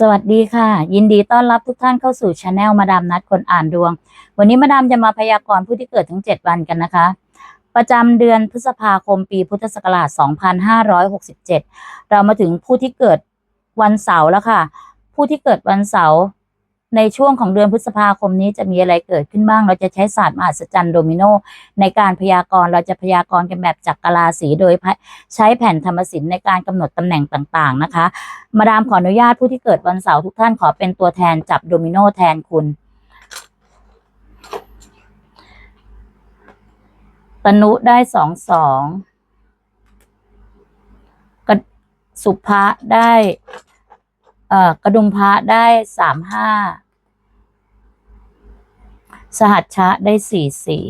สวัสดีค่ะ ยินดีต้อนรับทุกท่านเข้าสู่ช anel มาดามนัดคนอ่านดวง วันนี้มาดามจะมาพยากรณ์ผู้ที่เกิดถึง 7 วันกันนะคะ ประจำเดือนพฤษภาคมปีพุทธศักราช 2567 เรามาถึงผู้ที่เกิดวันเสาร์แล้วค่ะ ผู้ที่เกิดวันเสาร์ ในช่วงของเดือนพฤษภาคมนี้จะมีอะไรเกิดขึ้นบ้าง เราจะใช้ศาสตร์มหัศจรรย์โดมิโนในการพยากรณ์เราจะพยากรณ์กันแบบจักรราศีโดยใช้แผ่นธรรมศิลป์ในการกำหนดตำแหน่งต่างๆนะคะ มาดามขออนุญาตผู้ที่เกิดวันเสาร์ทุกท่านขอเป็นตัวแทนจับโดมิโนแทนคุณตนุได้สองสองกสุภะได้ เอ่อกระดุมพระได้สามห้า สหัชชะได้สี่สี่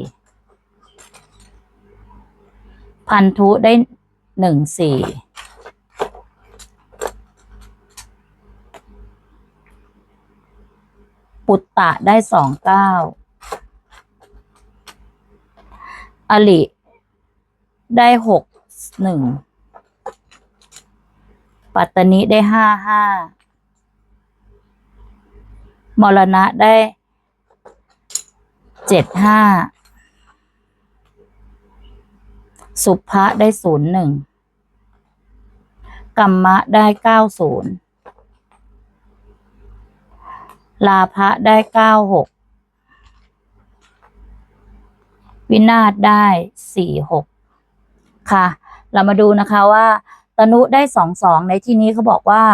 พันธุได้หนึ่งสี่ปุตตะได้สองเก้าอลิได้หกหนึ่งปัตตนิได้ห้าห้ามรณะได้ เจ็ดห้าสุภะได้ศูนย์หนึ่งกัมมะได้เก้าศูนย์ลาภะได้เก้าหกวินาศได้สี่หกค่ะ เรามาดูนะคะว่าตนุได้สองสองในที่นี้เขาบอกว่า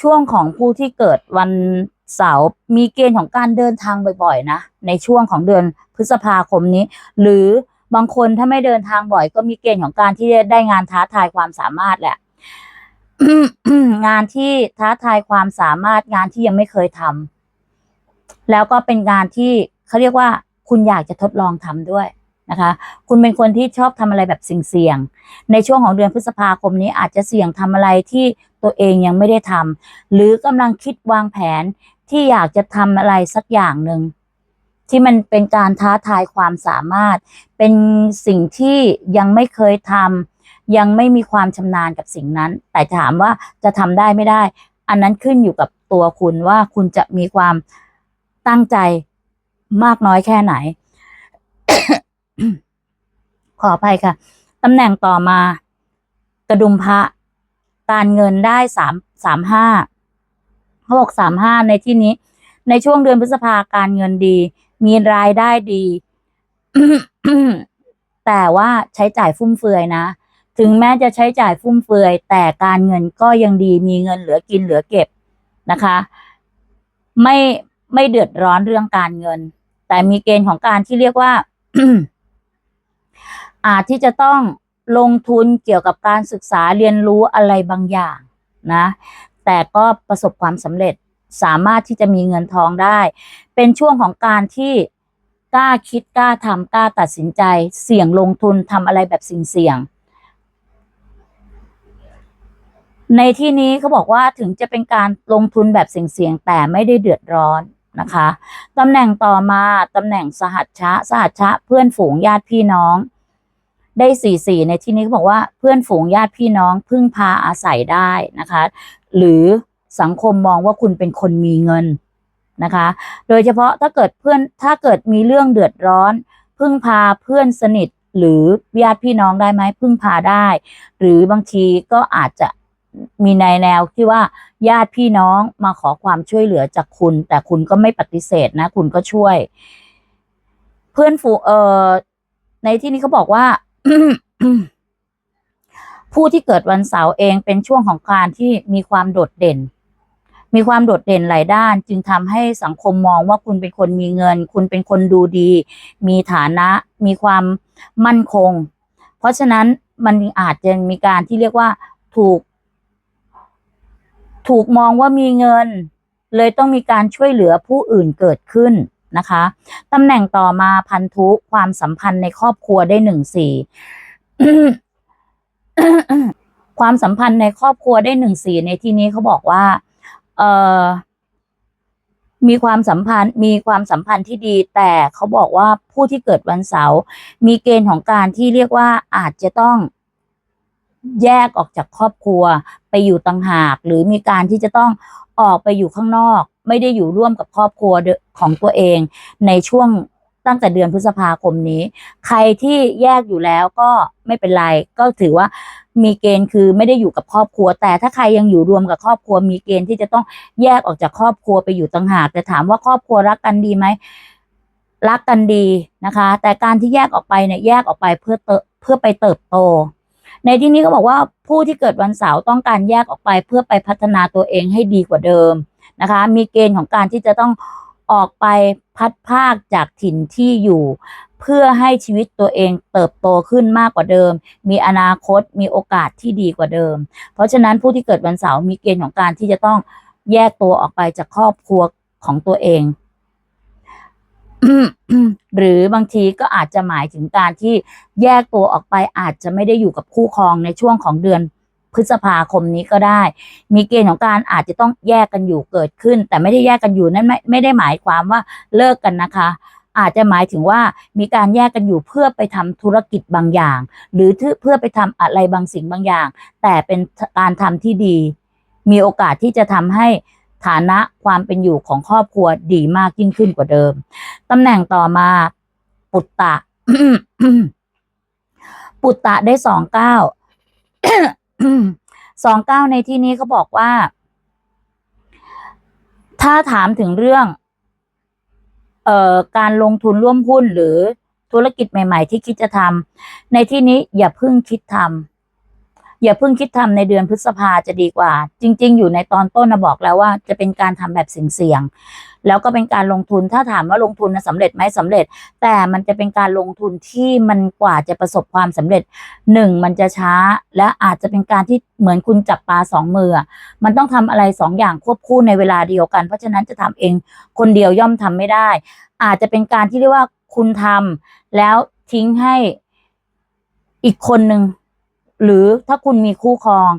ช่วงของผู้ที่เกิดวัน เสาร์มีเกณฑ์ของการเดินทางบ่อยๆนะในช่วงของเดือนพฤษภาคมนี้ หรือบางคนถ้าไม่เดินทางบ่อย ก็มีเกณฑ์ของการที่ได้งานท้าทายความสามารถแหละงานที่ท้าทายความสามารถงานที่ยังไม่เคยทำแล้วก็เป็นงานที่เขาเรียกว่า คุณอยากจะทดลองทำด้วยนะคะ คุณเป็นคนที่ชอบทำอะไรแบบเสี่ยงๆในช่วงของเดือนพฤษภาคมนี้อาจจะเสี่ยงทำอะไรที่ตัวเองยังไม่ได้ทำหรือกำลังคิดวางแผน ที่อยากจะทำอะไรสักอย่างหนึ่งที่มันเป็นการท้าทายความสามารถ เป็นสิ่งที่ยังไม่เคยทำยังไม่มีความชำนาญกับสิ่งนั้น แต่ถามว่าจะทำได้ไม่ได้ อันนั้นขึ้นอยู่กับตัวคุณว่าคุณจะมีความตั้งใจมากน้อยแค่ไหน ขออภัยค่ะตำแหน่งต่อมา กระดุมพระ การเงินได้สามสามห้า เขาบอกสามห้าในที่นี้ ในช่วงเดือนพฤษภาการเงินดี มีรายได้ดี แต่ว่าใช้จ่ายฟุ่มเฟือยนะ ถึงแม้จะใช้จ่ายฟุ่มเฟือย แต่การเงินก็ยังดีมีเงินเหลือกินเหลือเก็บนะคะ ไม่ไม่เดือดร้อนเรื่องการเงิน แต่มีเกณฑ์ของการที่เรียกว่าอาจที่จะต้องลงทุนเกี่ยวกับการศึกษาเรียนรู้อะไรบางอย่างนะ แต่ก็ประสบความสำเร็จสามารถที่จะมีเงินทองได้ เป็นช่วงของการที่กล้าคิดกล้าทำกล้าตัดสินใจ เสี่ยงลงทุนทำอะไรแบบเสี่ยง ในที่นี้เขาบอกว่าถึงจะเป็นการลงทุนแบบเสี่ยงแต่ไม่ได้เดือดร้อนนะคะตำแหน่งต่อมาตำแหน่งสหัชชะ สหัชชะ เพื่อนฝูงญาติพี่น้อง ได้สี่สี่ในที่นี้เขาบอกว่าเพื่อนฝูงญาติพี่น้องพึ่งพาอาศัยได้นะคะ หรือสังคมมองว่าคุณเป็นคนมีเงินนะคะ โดยเฉพาะถ้าเกิดเพื่อนถ้าเกิดมีเรื่องเดือดร้อน พึ่งพาเพื่อนสนิทหรือญาติพี่น้องได้ไหมพึ่งพาได้ หรือบางทีก็อาจจะมีในแนวที่ว่าญาติพี่น้องมาขอความช่วยเหลือจากคุณ แต่คุณก็ไม่ปฏิเสธนะ คุณก็ช่วย เพื่อนฝูเอ่อในที่นี้เขาบอกว่า ผู้ที่เกิดวันเสาร์เองเป็นช่วงของการที่มีความโดดเด่น มีความโดดเด่นหลายด้าน จึงทำให้สังคมมองว่าคุณเป็นคนมีเงิน คุณเป็นคนดูดี มีฐานะ มีความมั่นคง เพราะฉะนั้นมันอาจจะมีการที่เรียกว่าถูก ถูกมองว่ามีเงิน เลยต้องมีการช่วยเหลือผู้อื่นเกิดขึ้นนะคะตำแหน่งต่อมาพันธุความสัมพันธ์ในครอบครัวได้หนึ่งสี่ ความสัมพันธ์ในครอบครัวได้หนึ่งสี่ในที่นี้เขาบอกว่า เออมีความสัมพันธ์มีความสัมพันธ์ที่ดี แต่เขาบอกว่าผู้ที่เกิดวันเสาร์มีเกณฑ์ของการที่เรียกว่าอาจจะต้องแยกออกจากครอบครัวไปอยู่ต่างหาก หรือมีการที่จะต้องออกไปอยู่ข้างนอก ไม่ได้อยู่ร่วมกับครอบครัวของตัวเองในช่วง ตั้งแต่เดือนพฤษภาคมนี้ ใครที่แยกอยู่แล้วก็ไม่เป็นไร ก็ถือว่ามีเกณฑ์คือไม่ได้อยู่กับครอบครัว แต่ถ้าใครยังอยู่รวมกับครอบครัว มีเกณฑ์ที่จะต้องแยกออกจากครอบครัวไปอยู่ต่างหากแต่ถามว่าครอบครัวรักกันดีไหมรักกันดีนะคะ แต่การที่แยกออกไปเนี่ยแยกออกไปเพื่อเติเพื่อไปเติบโต ในที่นี้ก็บอกว่าผู้ที่เกิดวันเสาร์ต้องการแยกออกไปเพื่อไปพัฒนาตัวเองให้ดีกว่าเดิมนะคะ มีเกณฑ์ของการที่จะต้อง ออกไปพัดภาคจากถิ่นที่อยู่ เพื่อให้ชีวิตตัวเองเติบโตขึ้นมากกว่าเดิม มีอนาคตมีโอกาสที่ดีกว่าเดิม เพราะฉะนั้นผู้ที่เกิดวันเสาร์มีเกณฑ์ของการที่จะต้องแยกตัวออกไปจากครอบครัวของตัวเองหรือบางทีก็อาจจะหมายถึงการที่แยกตัวออกไปอาจจะไม่ได้อยู่กับคู่ครองในช่วงของเดือน พฤษภาคมนี้ก็ได้ มีเกณฑ์ของการอาจจะต้องแยกกันอยู่เกิดขึ้น แต่ไม่ได้แยกกันอยู่นั่นไม่ไม่ได้หมายความว่าเลิกกันนะคะ อาจจะหมายถึงว่ามีการแยกกันอยู่เพื่อไปทำธุรกิจบางอย่าง หรือเพื่อไปทำอะไรบางสิ่งบางอย่าง แต่เป็นการทำที่ดี มีโอกาสที่จะทำให้ฐานะความเป็นอยู่ของครอบครัวดีมากยิ่งขึ้นกว่าเดิมตำแหน่งต่อมาปุตตะปุตตะได้สองเก้า สองเก้าในที่นี้เขาบอกว่า ถ้าถามถึงเรื่อง เอ่อการลงทุนร่วมหุ้นหรือธุรกิจใหม่ ๆ ที่คิดจะทำในที่นี้อย่าเพิ่งคิดทำ อย่าเพิ่งคิดทำในเดือนพฤษภาจะดีกว่า จริง ๆ อยู่ในตอนต้นนะบอกแล้วว่าจะเป็นการทำแบบเสี่ยงๆแล้วก็เป็นการลงทุนถ้าถามว่าลงทุนนะสำเร็จไหมสำเร็จ แต่มันจะเป็นการลงทุนที่มันกว่าจะประสบความสำเร็จหนึ่งมันจะช้าและอาจจะเป็นการที่เหมือนคุณจับปลาสองมือ มันต้องทำอะไรสองอย่างควบคู่ในเวลาเดียวกัน เพราะฉะนั้นจะทำเองคนเดียวย่อมทำไม่ได้ อาจจะเป็นการที่เรียกว่าคุณทำแล้วทิ้งให้อีกคนหนึ่ง หรือถ้าคุณมีคู่ครอง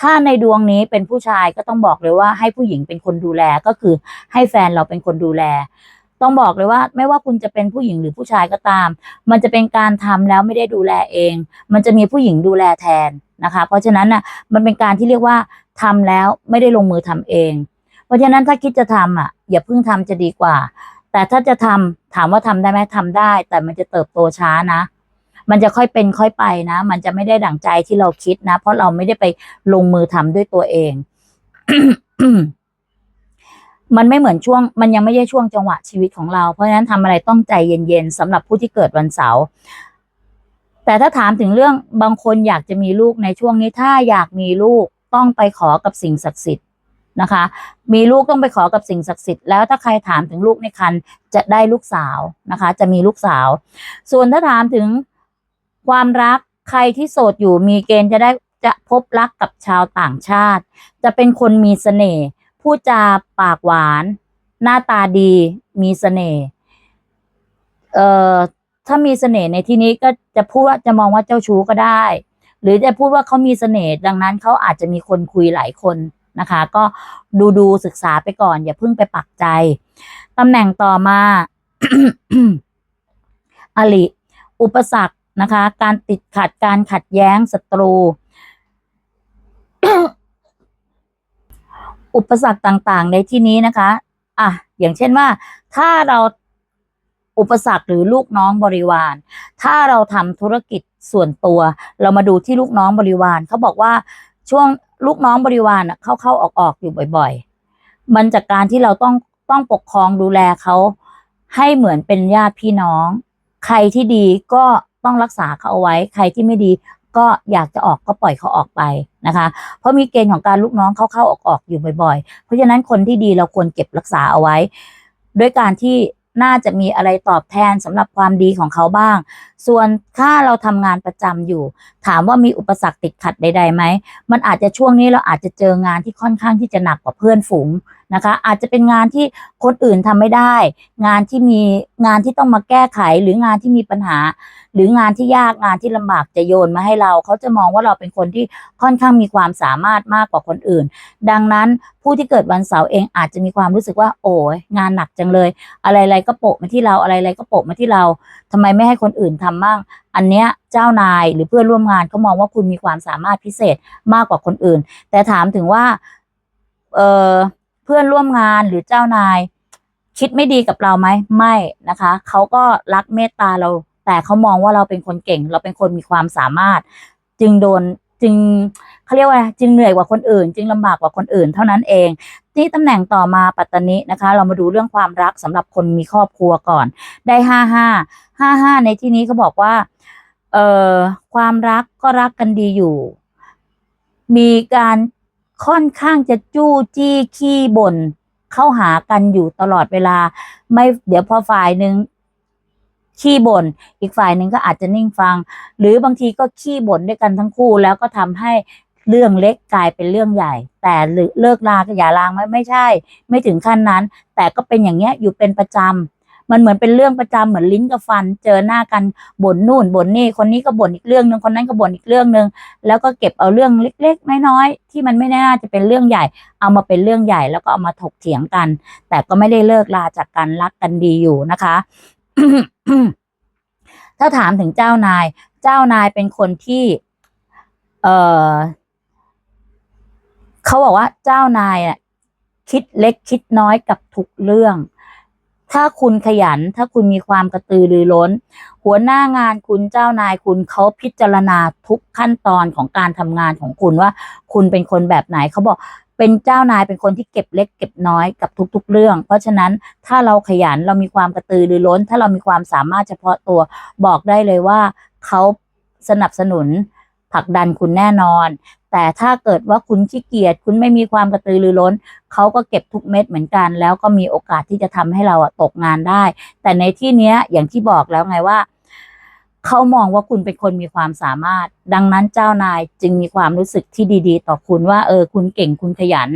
ถ้าในดวงนี้เป็นผู้ชายก็ต้องบอกเลยว่าให้ผู้หญิงเป็นคนดูแลก็คือให้แฟนเราเป็นคนดูแล ต้องบอกเลยว่า ไม่ว่าคุณจะเป็นผู้หญิงหรือผู้ชายก็ตาม มันจะเป็นการทำแล้วไม่ได้ดูแลเอง มันจะมีผู้หญิงดูแลแทนนะคะ เพราะฉะนั้นน่ะมันเป็นการที่เรียกว่าทำแล้วไม่ได้ลงมือทำเอง เพราะฉะนั้นถ้าคิดจะทำอะ อย่าเพิ่งทำจะดีกว่า แต่ถ้าจะทำถามว่าทำได้ไหมทำได้ แต่มันจะเติบโตช้านะ มันจะค่อยเป็นค่อยไปนะ มันจะไม่ได้ดั่งใจที่เราคิดนะ เพราะเราไม่ได้ไปลงมือทำด้วยตัวเอง มันไม่เหมือนช่วง มันยังไม่ใช่ช่วงจังหวะชีวิตของเรา เพราะฉะนั้นทำอะไรต้องใจเย็นๆสำหรับผู้ที่เกิดวันเสาร์แต่ถ้าถามถึงเรื่องบางคนอยากจะมีลูกในช่วงนี้ถ้าอยากมีลูกต้องไปขอกับสิ่งศักดิ์สิทธิ์นะคะ มีลูกต้องไปขอกับสิ่งศักดิ์สิทธิ์แล้วถ้าใครถามถึงลูกในครรภ์จะได้ลูกสาวนะคะ จะมีลูกสาว ส่วนถ้าถามถึง ความรักใครที่โสดอยู่มีเกณฑ์จะได้จะพบรักกับชาวต่างชาติ จะเป็นคนมีเสน่ห์พูดจาปากหวาน หน้าตาดีมีเสน่ห์เอ่อถ้ามีเสน่ห์ในที่นี้ก็จะพูดว่าจะมองว่าเจ้าชู้ก็ได้ หรือจะพูดว่าเขามีเสน่ห์ดังนั้นเขาอาจจะมีคนคุยหลายคนนะคะ ก็ดูดูศึกษาไปก่อน อย่าเพิ่งไปปักใจตำแหน่งต่อมาอลิอุปสรรค นะคะ การติดขัดการขัดแย้งศัตรู อุปสรรคต่างๆ ในที่นี้นะคะอะอย่างเช่นว่า ถ้าเราอุปสรรคหรือลูกน้องบริวาร ถ้าเราทำธุรกิจส่วนตัว เรามาดูที่ลูกน้องบริวารเขาบอกว่าช่วงลูกน้องบริวารน่ะเข้าเข้าออกออกอยู่บ่อย ๆ มันจากการที่เราต้องต้องปกครองดูแลเขาให้เหมือนเป็นญาติพี่น้อง ใครที่ดีก็ ต้องรักษาเขาเอาไว้ ใครที่ไม่ดีก็อยากจะออกก็ปล่อยเขาออกไปนะคะ เพราะมีเกณฑ์ของการลูกน้องเข้าเข้าออกออกอยู่บ่อย ๆ เพราะฉะนั้นคนที่ดีเราควรเก็บรักษาเอาไว้ ด้วยการที่น่าจะมีอะไรตอบแทนสำหรับความดีของเขาบ้าง ส่วนถ้าเราทำงานประจำอยู่ ถามว่ามีอุปสรรคติดขัดใดๆไหม มันอาจจะช่วงนี้เราอาจจะเจองานที่ค่อนข้างที่จะหนักกว่าเพื่อนฝูง นะคะ อาจจะเป็นงานที่คนอื่นทำไม่ได้ งานที่มีงานที่ต้องมาแก้ไขหรืองานที่มีปัญหา หรืองานที่ยากงานที่ลำบากจะโยนมาให้เรา เขาจะมองว่าเราเป็นคนที่ค่อนข้างมีความสามารถมากกว่าคนอื่น ดังนั้นผู้ที่เกิดวันเสาร์เองอาจจะมีความรู้สึกว่า โอ้ยงานหนักจังเลย อะไรๆก็โปะมาที่เราอะไรๆก็โปะมาที่เราทำไมไม่ให้คนอื่นทำมั่งอันเนี้ยเจ้านายหรือเพื่อนร่วมงานก็มองว่าคุณมีความสามารถพิเศษมากกว่าคนอื่น แต่ถามถึงว่าเออ เพื่อนร่วมงานหรือเจ้านาย คิดไม่ดีกับเราไหมไม่นะคะเขาก็รักเมตตาเรา แต่เขามองว่าเราเป็นคนเก่ง เราเป็นคนมีความสามารถ จึงโดนจึงเขาเรียกว่าจึงเหนื่อยกว่าคนอื่น จึงลำบากกว่าคนอื่นเท่านั้นเอง ที่ตำแหน่งต่อมาปัตตานินะคะ เรามาดูเรื่องความรักสำหรับคนมีครอบครัวก่อน ได้ห้าห้าห้าห้าในที่นี้เขาบอกว่าเอ่อความรักก็รักกันดีอยู่ มีการ ค่อนข้างจะจู้จี้ขี้บ่นเข้าหากันอยู่ตลอดเวลา ไม่เดี๋ยวพอฝ่ายหนึ่งขี้บ่นอีกฝ่ายหนึ่งก็อาจจะนิ่งฟัง หรือบางทีก็ขี้บ่นด้วยกันทั้งคู่ แล้วก็ทำให้เรื่องเล็กกลายเป็นเรื่องใหญ่ แต่หรือเลิกลาก็อย่าลางไหมไม่ใช่ ไม่ถึงขั้นนั้น แต่ก็เป็นอย่างเงี้ยอยู่เป็นประจำ มันเหมือนเป็นเรื่องประจำเหมือนลิ้นกับฟัน เจอหน้ากันบ่นนู่นบ่นนี่คนนี้ก็บ่นอีกเรื่องหนึ่งคนนั้นก็บ่นอีกเรื่องหนึ่งแล้วก็เก็บเอาเรื่องเล็ก ๆ น้อยๆที่มันไม่น่าจะเป็นเรื่องใหญ่ เอามาเป็นเรื่องใหญ่แล้วก็เอามาถกเถียงกัน แต่ก็ไม่ได้เลิกลาจากกันรักกันดีอยู่นะคะ ถ้าถามถึงเจ้านาย เจ้านายเป็นคนที่ เออเขาบอกว่าเจ้านายอะคิดเล็กคิดน้อยกับทุกเรื่อง ถ้าคุณขยัน ถ้าคุณมีความกระตือรือร้น หัวหน้างานคุณเจ้านายคุณเขาพิจารณาทุกขั้นตอนของการทำงานของคุณว่า คุณเป็นคนแบบไหนเขาบอกเป็นเจ้านายเป็นคนที่เก็บเล็กเก็บน้อยกับทุก ๆ เรื่อง เพราะฉะนั้นถ้าเราขยันเรามีความกระตือรือร้น ถ้าเรามีความสามารถเฉพาะตัวบอกได้เลยว่าเขาสนับสนุนผลักดันคุณแน่นอน แต่ถ้าเกิดว่าคุณขี้เกียจคุณไม่มีความกระตือรือร้นเขาก็เก็บทุกเม็ดเหมือนกัน แล้วก็มีโอกาสที่จะทำให้เราอะตกงานได้ แต่ในที่เนี้ยอย่างที่บอกแล้วไงว่าเขามองว่าคุณเป็นคนมีความสามารถ ดังนั้นเจ้านายจึงมีความรู้สึกที่ดี ๆ ต่อคุณว่า เออ คุณเก่งคุณขยัน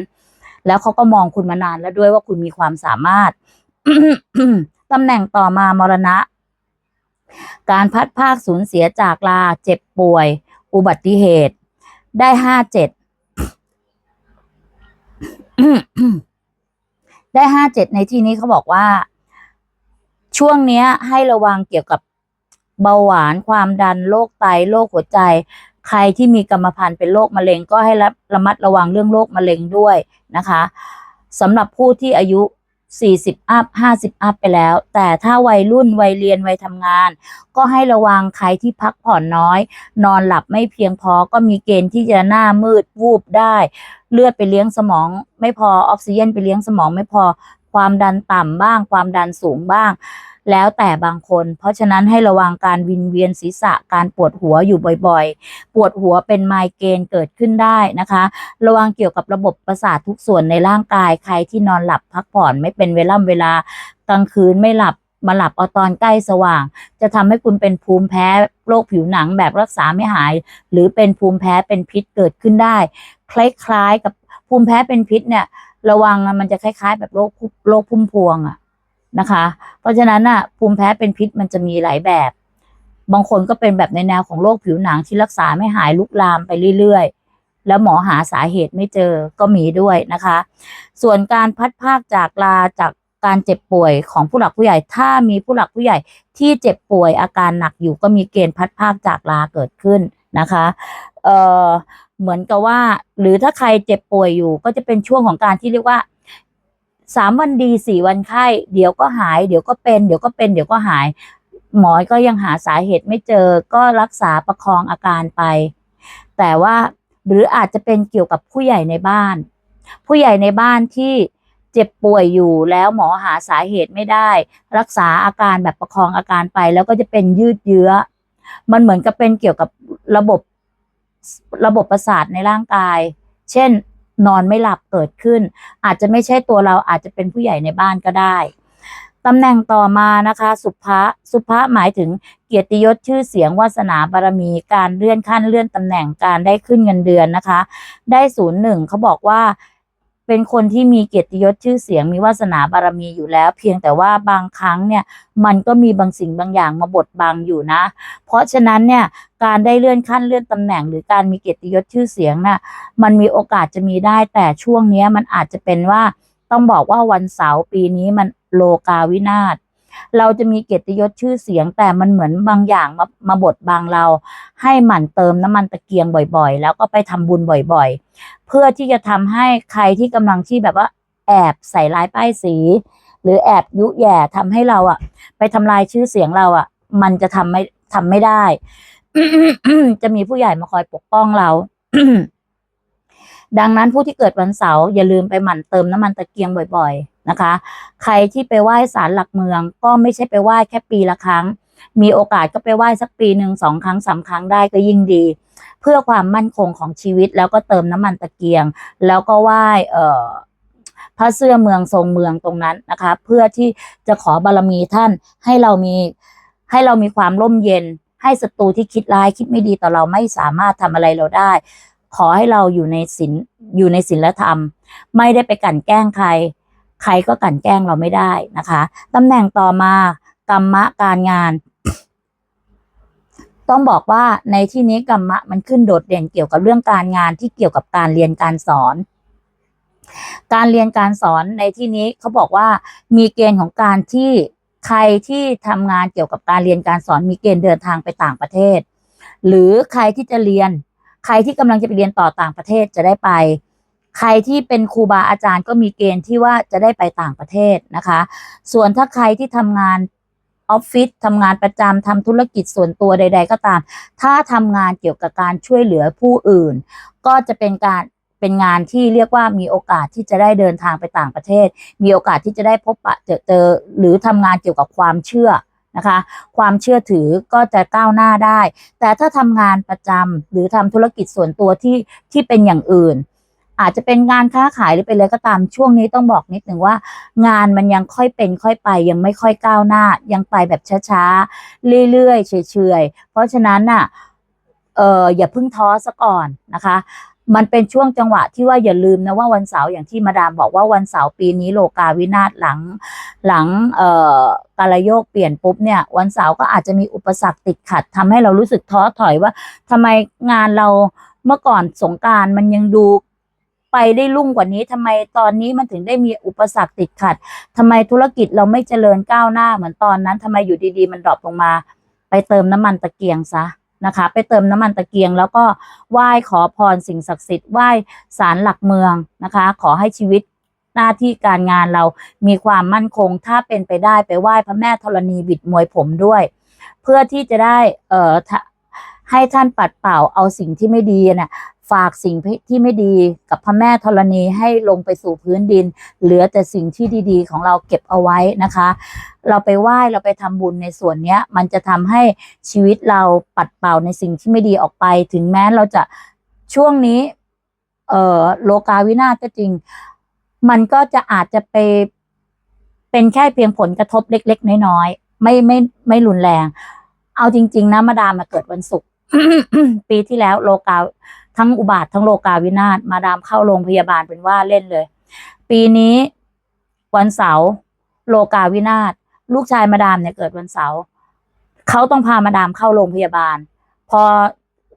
แล้วเขาก็มองคุณมานานแล้วด้วยว่าคุณมีความสามารถตำแหน่งต่อมามรณะ การพัดภาคสูญเสียจากลาเจ็บป่วย อุบัติเหตุ ได้ห้าเจ็ดได้ห้าเจ็ดในที่นี้เขาบอกว่า ช่วงเนี้ย ให้ระวังเกี่ยวกับเบาหวานความดันโรคไตโรคหัวใจ ใครที่มีกรรมพันธุ์เป็นโรคมะเร็งก็ให้ระระมัดระวังเรื่องโรคมะเร็งด้วยนะคะสำหรับผู้ที่อายุ 40 อัพ 50 อัพไปแล้ว แต่ถ้าวัยรุ่น วัยเรียน วัยทำงาน ก็ให้ระวังใครที่พักผ่อนน้อย นอนหลับไม่เพียงพอ ก็มีเกณฑ์ที่จะหน้ามืด วูบได้ เลือดไปเลี้ยงสมอง ไม่พอ ออกซิเจนไปเลี้ยงสมองไม่พอ ความดันต่ำบ้าง ความดันสูงบ้าง แล้วแต่บางคน เพราะฉะนั้นให้ระวังการวินเวียนศีรษะการปวดหัวอยู่บ่อยๆ ปวดหัวเป็นไมเกรนเกิดขึ้นได้นะคะ ระวังเกี่ยวกับระบบประสาททุกส่วนในร่างกายใครที่นอนหลับพักผ่อนไม่เป็นเวล่ำเวลากลางคืนไม่หลับมาหลับเอาตอนใกล้สว่าง จะทำให้คุณเป็นภูมิแพ้โรคผิวหนังแบบรักษาไม่หาย หรือเป็นภูมิแพ้เป็นพิษเกิดขึ้นได้ คล้ายๆกับภูมิแพ้เป็นพิษเนี่ย ระวังมันจะคล้าย ๆ แบบโรคพุ่มโรคพุ่มพวงอะ นะคะ เพราะฉะนั้นน่ะภูมิแพ้เป็นพิษมันจะมีหลายแบบ บางคนก็เป็นแบบในแนวของโรคผิวหนังที่รักษาไม่หายลุกลามไปเรื่อยๆ แล้วหมอหาสาเหตุไม่เจอก็มีด้วยนะคะ ส่วนการพัดภาคจากลาจากการเจ็บป่วยของผู้หลักผู้ใหญ่ ถ้ามีผู้หลักผู้ใหญ่ที่เจ็บป่วยอาการหนักอยู่ก็มีเกณฑ์พัดภาคจากลาเกิดขึ้นนะคะเอ่อเหมือนกับว่า หรือถ้าใครเจ็บป่วยอยู่ก็จะเป็นช่วงของการที่เรียกว่า สามวันดีสี่วันไข้ เดี๋ยวก็หาย เดี๋ยวก็เป็น เดี๋ยวก็เป็น เดี๋ยวก็หาย หมอก็ยังหาสาเหตุไม่เจอ ก็รักษาประคองอาการไป แต่ว่าหรืออาจจะเป็นเกี่ยวกับผู้ใหญ่ในบ้าน ผู้ใหญ่ในบ้านที่เจ็บป่วยอยู่แล้วหมอหาสาเหตุไม่ได้ รักษาอาการแบบประคองอาการไป แล้วก็จะเป็นยืดเยื้อ มันเหมือนกับเป็นเกี่ยวกับระบบระบบประสาทในร่างกาย เช่น นอนไม่หลับเกิดขึ้น อาจจะไม่ใช่ตัวเราอาจจะเป็นผู้ใหญ่ในบ้านก็ได้ตำแหน่งต่อมานะคะ สุภะสุภะหมายถึงเกียรติยศชื่อเสียงวาสนาบารมี การเลื่อนขั้นเลื่อนตำแหน่งการได้ขึ้นเงินเดือนนะคะ ได้ศูนย์หนึ่งเขาบอกว่า เป็นคนที่มีเกียรติยศชื่อเสียงมีวาสนาบารมีอยู่แล้ว เพียงแต่ว่าบางครั้งเนี่ยมันก็มีบางสิ่งบางอย่างมาบดบังอยู่นะ เพราะฉะนั้นเนี่ยการได้เลื่อนขั้นเลื่อนตำแหน่ง หรือการมีเกียรติยศชื่อเสียงน่ะมันมีโอกาสจะมีได้แต่ช่วงนี้มันอาจจะเป็นว่าต้องบอกว่าวันเสาร์ปีนี้มันโลกาวินาศ เราจะมีเกียรติยศชื่อเสียง แต่มันเหมือนบางอย่างมามาบดบังเรา ให้หมั่นเติมน้ำมันตะเกียงบ่อยๆ แล้วก็ไปทำบุญบ่อยๆ เพื่อที่จะทำให้ใครที่กำลังที่แบบว่า แอบใส่ร้ายป้ายสี หรือแอบยุแย่ทำให้เราอะไปทำลายชื่อเสียงเราอะมันจะทำไม่ทำไม่ได้ จะมีผู้ใหญ่มาคอยปกป้องเราดังนั้นผู้ที่เกิดวันเสาร์อย่าลืมไปหมั่นเติมน้ำมันตะเกียงบ่อย ๆ นะคะ ใครที่ไปไหว้ศาลหลักเมือง ก็ไม่ใช่ไปไหว้แค่ปีละครั้ง มีโอกาสก็ไปไหว้สักปีหนึ่งสองครั้งสามครั้งได้ก็ยิ่งดี เพื่อความมั่นคงของชีวิตแล้วก็เติมน้ำมันตะเกียง แล้วก็ไหว้เอ่อพระเสื้อเมืองทรงเมืองตรงนั้นนะคะ เพื่อที่จะขอบารมีท่านให้เรามีให้เรามีความร่มเย็น ให้ศัตรูที่คิดร้ายคิดไม่ดีต่อเราไม่สามารถทำอะไรเราได้ ขอให้เราอยู่ในศีลอยู่ในศีลธรรม ไม่ได้ไปกั่นแกล้งใคร ใครก็กลั่นแกล้งเราไม่ได้นะคะตำแหน่งต่อมากรรมะการงาน ต้องบอกว่าในที่นี้กรรมะมันขึ้นโดดเด่นเกี่ยวกับเรื่องการงานที่เกี่ยวกับการเรียนการสอน การเรียนการสอนในที่นี้เขาบอกว่ามีเกณฑ์ของการที่ใครที่ทำงานเกี่ยวกับการเรียนการสอนมีเกณฑ์เดินทางไปต่างประเทศ หรือใครที่จะเรียน ใครที่กำลังจะไปเรียนต่อต่างประเทศจะได้ไป ใครที่เป็นครูบาอาจารย์ก็มีเกณฑ์ที่ว่าจะได้ไปต่างประเทศนะคะ ส่วนถ้าใครที่ทำงานออฟฟิศทำงานประจำทำธุรกิจส่วนตัวใด ๆ ก็ตาม ถ้าทำงานเกี่ยวกับการช่วยเหลือผู้อื่น ก็จะเป็นการเป็นงานที่เรียกว่ามีโอกาสที่จะได้เดินทางไปต่างประเทศ มีโอกาสที่จะได้พบปะเจอเจอหรือทำงานเกี่ยวกับความเชื่อนะคะ ความเชื่อถือก็จะก้าวหน้าได้ แต่ถ้าทำงานประจำหรือทำธุรกิจส่วนตัวที่ที่เป็นอย่างอื่น อาจจะเป็นงานค้าขายหรือเป็นอะไรก็ตามช่วงนี้ต้องบอกนิดหนึ่งว่า งานมันยังค่อยเป็นค่อยไป ยังไม่ค่อยก้าวหน้า ยังไปแบบช้าๆเรื่อยๆเฉยๆเพราะฉะนั้นน่ะเอออย่าเพิ่งท้อซะก่อนนะคะมันเป็นช่วงจังหวะที่ว่าอย่าลืมนะว่าวันเสาร์อย่างที่มาดามบอกว่าวันเสาร์ปีนี้โลกาวินาศหลังหลังเอ่อกาลโยกเปลี่ยนปุ๊บเนี่ย วันเสาร์ก็อาจจะมีอุปสรรคติดขัดทำให้เรารู้สึกท้อถอยว่าทำไมงานเราเมื่อก่อนสงการมันยังดู ไปได้รุ่งกว่านี้ทำไมตอนนี้มันถึงได้มีอุปสรรคติดขัดทำไมธุรกิจเราไม่เจริญก้าวหน้าเหมือนตอนนั้นทำไมอยู่ดีๆ มันดรอปลงมา ไปเติมน้ำมันตะเกียงซะนะคะ ไปเติมน้ำมันตะเกียง แล้วก็ไหว้ขอพรสิ่งศักดิ์สิทธิ์ไหว้ศาลหลักเมืองนะคะ ขอให้ชีวิตหน้าที่การงานเรามีความมั่นคง ถ้าเป็นไปได้ไปไหว้พระแม่ธรณีบิดมวยผมด้วย เพื่อที่จะได้เอ่อให้ท่านปัดเป่าเอาสิ่งที่ไม่ดีน่ะ ฝากสิ่งที่ไม่ดีกับพระแม่ธรณีให้ลงไปสู่พื้นดิน เหลือแต่สิ่งที่ดีๆ ของเราเก็บเอาไว้นะคะ เราไปไหว้เราไปทำบุญในส่วนเนี้ย มันจะทำให้ชีวิตเราปัดเป่าในสิ่งที่ไม่ดีออกไป ถึงแม้เราจะช่วงนี้ เอ่อโลกาวินาศก็จริง มันก็จะอาจจะไปเป็นแค่เพียงผลกระทบเล็ก ๆ น้อยๆไม่ไม่ไม่รุนแรง เอาจริง ๆ นะมาดามาเกิดวันศุกร์ปีที่แล้วโลกา ทั้งอุบาททั้งโลกาวินาศมาดามเข้าโรงพยาบาลเป็นว่าเล่นเลย ปีนี้วันเสาร์โลกาวินาศลูกชายมาดามเนี่ยเกิดวันเสาร์เขาต้องพามาดามเข้าโรงพยาบาล พอ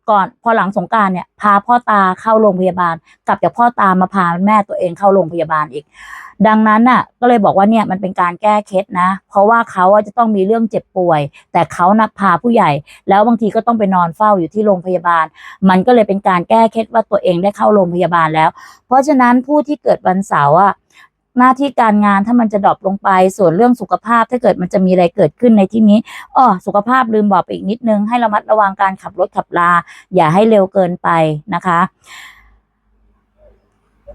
ก่อนพอหลังสงการเนี่ยพาพ่อตาเข้าโรงพยาบาล กลับจากพ่อตามาพาแม่ตัวเองเข้าโรงพยาบาลอีก ดังนั้นน่ะก็เลยบอกว่าเนี่ยมันเป็นการแก้เคล็ดนะ เพราะว่าเขาจะต้องมีเรื่องเจ็บป่วย แต่เขานักพาผู้ใหญ่ แล้วบางทีก็ต้องไปนอนเฝ้าอยู่ที่โรงพยาบาล มันก็เลยเป็นการแก้เคล็ดว่าตัวเองได้เข้าโรงพยาบาลแล้ว เพราะฉะนั้นผู้ที่เกิดวันเสาร์อะ หน้าที่การงานถ้ามันจะดรอปลงไป ส่วนเรื่องสุขภาพถ้าเกิดมันจะมีอะไรเกิดขึ้นในที่นี้อ้อสุขภาพลืมบอกไปอีกนิดนึง ให้ระมัดระวังการขับรถขับลา อย่าให้เร็วเกินไปนะคะ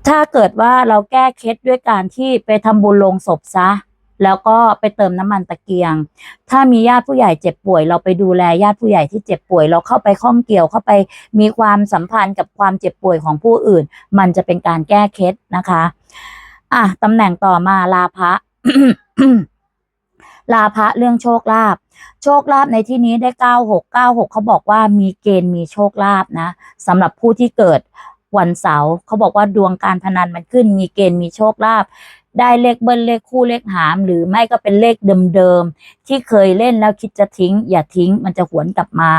ถ้าเกิดว่าเราแก้เคล็ดด้วยการที่ไปทำบุญลงศพซะแล้วก็ไปเติมน้ำมันตะเกียง ถ้ามีญาติผู้ใหญ่เจ็บป่วย เราไปดูแลญาติผู้ใหญ่ที่เจ็บป่วย เราเข้าไปข้องเกี่ยวเข้าไปมีความสัมพันธ์กับความเจ็บป่วยของผู้อื่น มันจะเป็นการแก้เคล็ดนะคะ อะตำแหน่งต่อมาลาภะลาภะเรื่องโชคลาภโชคลาภในที่นี้ได้เก้าหกเก้าหกเขาบอกว่ามีเกณฑ์มีโชคลาภนะสำหรับผู้ที่เกิดวันเสาร์เขาบอกว่าดวงการพนันมันขึ้นมีเกณฑ์มีโชคลาภ ได้เลขเบิ้ลเลขคู่เลขหาม หรือไม่ก็เป็นเลขเดิมๆที่เคยเล่นแล้วคิดจะทิ้ง อย่าทิ้งมันจะหวนกลับมา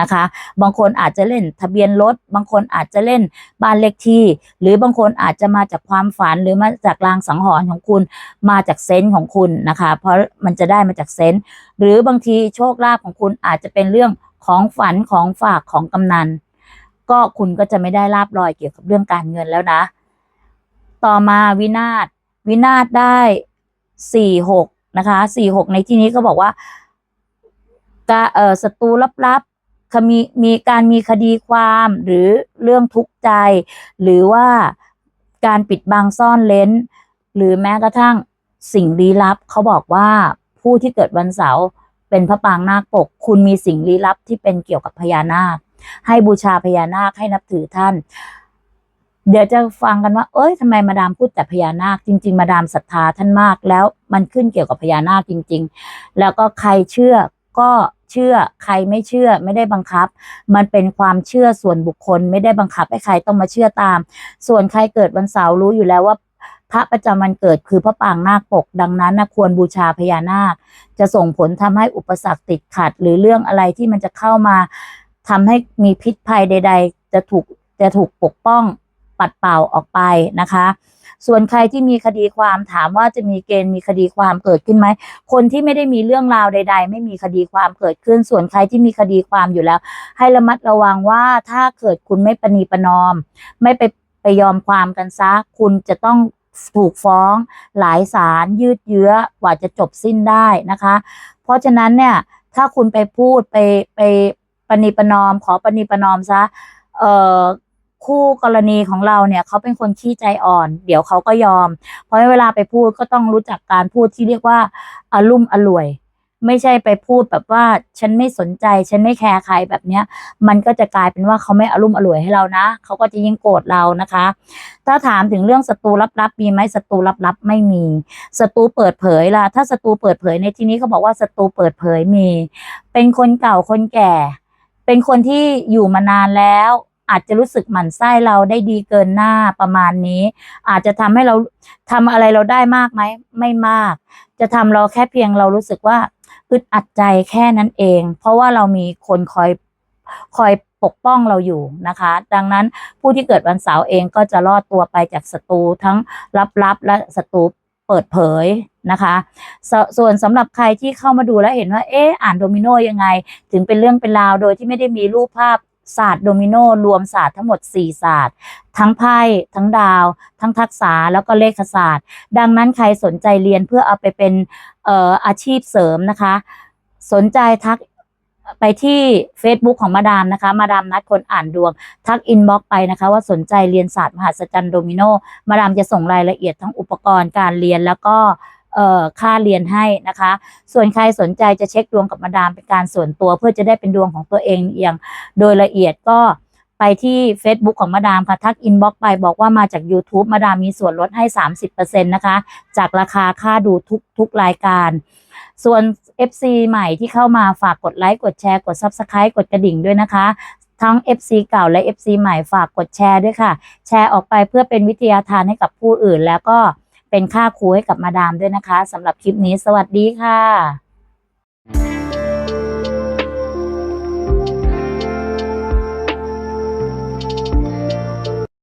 นะคะ บางคนอาจจะเล่นทะเบียนรถบางคนอาจจะเล่นบ้านเลขที่ หรือบางคนอาจจะมาจากความฝันหรือมาจากลางสังหรณ์ของคุณ มาจากเซนส์ของคุณนะคะ เพราะมันจะได้มาจากเซนส์หรือบางทีโชคลาภของคุณอาจจะเป็นเรื่องของฝันของฝากของกำนัน ก็คุณก็จะไม่ได้ลาบลอยเกี่ยวกับเรื่องการเงินแล้วนะ ต่อมาวินาศ วินาศได้สี่หกนะคะสี่หกในที่นี้ก็บอกว่ากาเออศัตรูลับๆมีมีการมีคดีความหรือเรื่องทุกข์ใจ หรือว่าการปิดบังซ่อนเลนหรือแม้กระทั่งสิ่งลี้ลับ เขาบอกว่าผู้ที่เกิดวันเสาร์เป็นพระปางนาคปก คุณมีสิ่งลี้ลับที่เป็นเกี่ยวกับพญานาค ให้บูชาพญานาคให้นับถือท่าน เดี๋ยวจะฟังกันว่า เอ้ยทำไมมาดามพูดแต่พญานาคจริง ๆ มาดามศรัทธาท่านมากแล้วมันขึ้นเกี่ยวกับพญานาคจริง ๆ แล้วก็ใครเชื่อก็เชื่อใครไม่เชื่อไม่ได้บังคับ มันเป็นความเชื่อส่วนบุคคลไม่ได้บังคับให้ใครต้องมาเชื่อตาม ส่วนใครเกิดวันเสาร์รู้อยู่แล้วว่าพระประจำวันเกิดคือพระปางนาคปก ดังนั้นนะควรบูชาพญานาค จะส่งผลทำให้อุปสรรคติดขัด หรือเรื่องอะไรที่มันจะเข้ามาทำให้มีพิษภัยใด ๆ จะถูกจะถูกปกป้อง ปัดเป่าออกไปนะคะ ส่วนใครที่มีคดีความถามว่าจะมีเกณฑ์มีคดีความเกิดขึ้นไหม คนที่ไม่ได้มีเรื่องราวใด ๆ ไม่มีคดีความเกิดขึ้น ส่วนใครที่มีคดีความอยู่แล้ว ให้ระมัดระวังว่าถ้าเกิดคุณไม่ประนีประนอม ไม่ไปไปยอมความกันซะ คุณจะต้องถูกฟ้องหลายศาลยืดเยื้อกว่าจะจบสิ้นได้นะคะ เพราะฉะนั้นเนี่ยถ้าคุณไปพูดไปไปประนีประนอม ขอประนีประนอมซะ เอ่อ คู่กรณีของเราเนี่ยเขาเป็นคนขี้ใจอ่อน เดี๋ยวเขาก็ยอม เพราะเวลาไปพูดก็ต้องรู้จักการพูดที่เรียกว่าอารุ่มอร่วย ไม่ใช่ไปพูดแบบว่าฉันไม่สนใจ ฉันไม่แคร์ใครแบบเนี้ย มันก็จะกลายเป็นว่าเขาไม่อารุ่มอร่วยให้เรานะเขาก็จะยิ่งโกรธเรานะคะ ถ้าถามถึงเรื่องศัตรูลับๆมีไหมศัตรูลับๆไม่มีศัตรูเปิดเผยล่ะถ้าศัตรูเปิดเผยในที่นี้เขาบอกว่าศัตรูเปิดเผยมี เป็นคนเก่าคนแก่ เป็นคนที่อยู่มานานแล้ว อาจจะรู้สึกหมั่นไส้เราได้ดีเกินหน้าประมาณนี้ อาจจะทำให้เราทำอะไรเราได้มากไหมไม่มาก จะทำเราแค่เพียงเรารู้สึกว่าอึดอัดใจแค่นั้นเอง เพราะว่าเรามีคนคอยคอยปกป้องเราอยู่นะคะ ดังนั้นผู้ที่เกิดวันเสาร์เองก็จะรอดตัวไปจากศัตรูทั้งลับๆและศัตรูเปิดเผยนะคะสส่วนสำหรับใครที่เข้ามาดูแล้วเห็นว่าเอ๊ะอ่านโดมิโนยังไง ถึงเป็นเรื่องเป็นราวโดยที่ไม่ได้มีรูปภาพ ศาสตร์โดมิโนรวมศาสตร์ทั้งหมด 4 ศาสตร์ ทั้งไพ่ทั้งดาว ทั้งทักษะแล้วก็เลขศาสตร์ ดังนั้นใครสนใจเรียนเพื่อเอาไปเป็นเอออาชีพเสริมนะคะ สนใจทักไปที่ Facebook ของมาดามนะคะ มาดามนัดคนอ่านดวง ทักอินบ็อกไปนะคะ ว่าสนใจเรียนศาสตร์มหัศจรรย์โดมิโน มาดามจะส่งรายละเอียดทั้งอุปกรณ์การเรียนแล้วก็ ค่าเรียนให้นะคะ ส่วนใครสนใจจะเช็คดวงกับมาดามเป็นการส่วนตัว เพื่อจะได้เป็นดวงของตัวเองอย่างโดยละเอียดก็ไปที่ Facebook ของมาดามค่ะ ทักอินบ็อกไปบอกว่ามาจาก YouTube มาดามมีส่วนลดให้ 30%นะคะ จากราคาค่าดูทุกทุกรายการ ส่วน FC ใหม่ที่เข้ามาฝากกดไลค์ กดแชร์ กด Subscribe กดกระดิ่งด้วยนะคะ ทั้ง FC เก่าและ FC ใหม่ฝากกดแชร์ด้วยค่ะ แชร์ออกไปเพื่อเป็นวิทยาทานให้กับผู้อื่นแล้วก็ เป็นค่าครูให้กับมาดามด้วยนะคะสำหรับคลิปนี้สวัสดีค่ะ